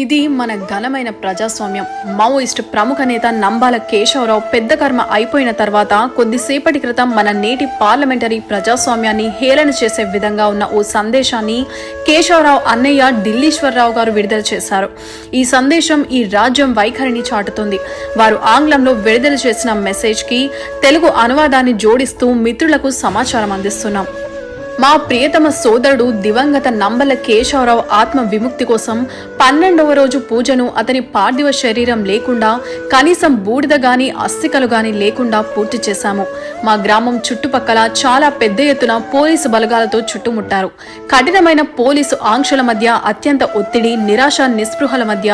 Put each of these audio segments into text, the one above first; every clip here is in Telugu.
ఇది మన ఘనమైన ప్రజాస్వామ్యం. మావోయిస్టు ప్రముఖ నేత నంబాల కేశవరావు పెద్ద కర్మ అయిపోయిన తర్వాత కొద్దిసేపటి క్రితం మన నేటి పార్లమెంటరీ ప్రజాస్వామ్యాన్ని హేళన చేసే విధంగా ఉన్న ఓ సందేశాన్ని కేశవరావు అన్నయ్య ఢిల్లీశ్వరరావు గారు విడుదల చేశారు. ఈ సందేశం ఈ రాజ్యం వైఖరిని చాటుతుంది. వారు ఆంగ్లంలో విడుదల చేసిన మెసేజ్కి తెలుగు అనువాదాన్ని జోడిస్తూ మిత్రులకు సమాచారం అందిస్తున్నాం. మా ప్రియతమ సోదరుడు దివంగత నంబల కేశవరావు ఆత్మ విముక్తి కోసం పన్నెండవ రోజు పూజను అతని పార్థివ శరీరం లేకుండా కనీసం బూడిద గాని అస్థికలు గాని లేకుండా పూర్తి చేశాము. మా గ్రామం చుట్టుపక్కల చాలా పెద్ద ఎత్తున పోలీసు బలగాలతో చుట్టుముట్టారు. కఠినమైన పోలీసు ఆంక్షల మధ్య అత్యంత ఒత్తిడి నిరాశ నిస్పృహల మధ్య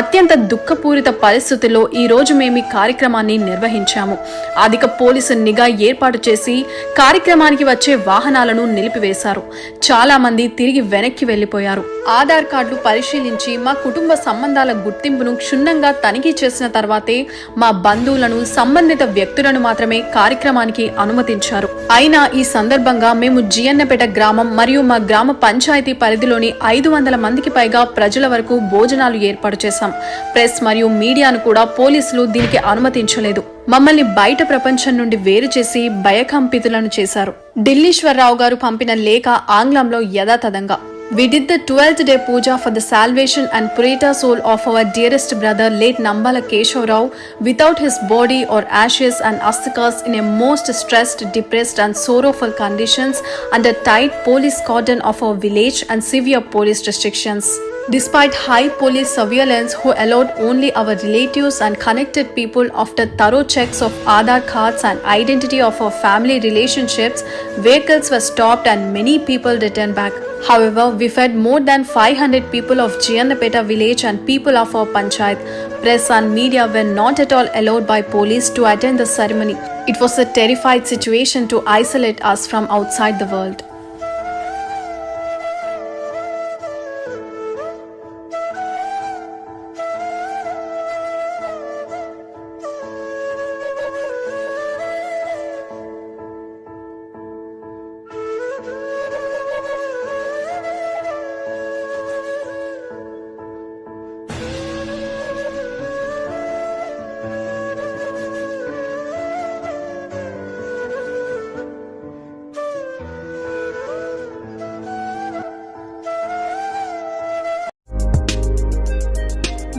అత్యంత దుఃఖపూరిత పరిస్థితుల్లో ఈ రోజు మేము కార్యక్రమాన్ని నిర్వహించాము. అధిక పోలీసు నిఘా ఏర్పాటు చేసి కార్యక్రమానికి వచ్చే వాహనాలను నిలిపివేశారు. చాలా మంది తిరిగి వెనక్కి వెళ్ళిపోయారు ఆధార్ కార్డులు పరిశీలించి మా కుటుంబ సంబంధాల గుర్తింపును క్షుణ్ణంగా తనిఖీ చేసిన తర్వాతే మా బంధువులను సంబంధిత వ్యక్తులను మాత్రమే కార్యక్రమానికి అనుమతించారు. అయినా ఈ సందర్భంగా మేము జియన్నపేట గ్రామం మరియు మా గ్రామ పంచాయతీ పరిధిలోని ఐదు వందల మందికి పైగా ప్రజల వరకు భోజనాలు ఏర్పాటు చేశాం. ప్రెస్ మరియు మీడియాను కూడా పోలీసులు దీనికి అనుమతించలేదు. మమ్మల్ని బయట ప్రపంచం నుండి వేరు చేసి భయకంపితులను చేశారు. ఢిల్లీశ్వరరావు గారు పంపిన లేఖ ఆంగ్లంలో యథాతథంగా We did the 12th day puja for the salvation and purita soul of our dearest brother late Nambala Keshav without his body or ashes and astikas in a most stressed, depressed and sorrowful conditions under tight police cordon of our village and severe police restrictions. Despite high police surveillance who allowed only our relatives and connected people after thorough checks of Aadhaar cards and identity of our family relationships, vehicles were stopped and many people returned back. However, we fed more than 500 people of Giannapeta village and people of our panchayat. Press and media were not at all allowed by police to attend the ceremony. It was a terrified situation to isolate us from outside the world.